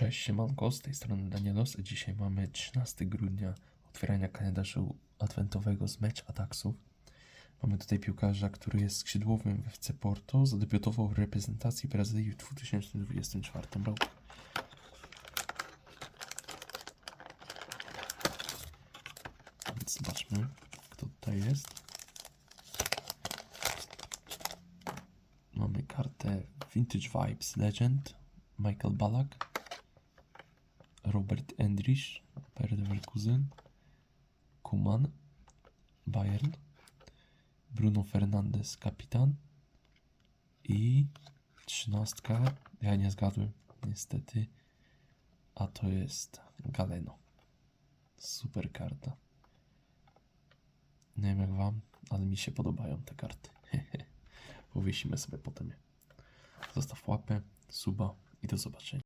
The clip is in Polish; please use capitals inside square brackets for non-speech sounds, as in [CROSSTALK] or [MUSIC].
Cześć, siemanko, z tej strony Danielos. Dzisiaj mamy 13 grudnia otwierania kalendarza adwentowego z mecz Ataxów. Mamy tutaj piłkarza, który jest skrzydłowym w FC Porto, zadebiutował w reprezentacji Brazylii w 2024 roku. Więc zobaczmy, kto tutaj jest. Mamy kartę Vintage Vibes Legend, Michael Ballack, Robert Endrich, Bayer Leverkusen, Kuman, Bayern, Bruno Fernandes, kapitan i trzynastka, ja nie zgadłem, niestety, a to jest Galeno. Super karta. Nie wiem jak wam, ale mi się podobają te karty. [LAUGHS] Powiesimy sobie potem je. Zostaw łapę, suba i do zobaczenia.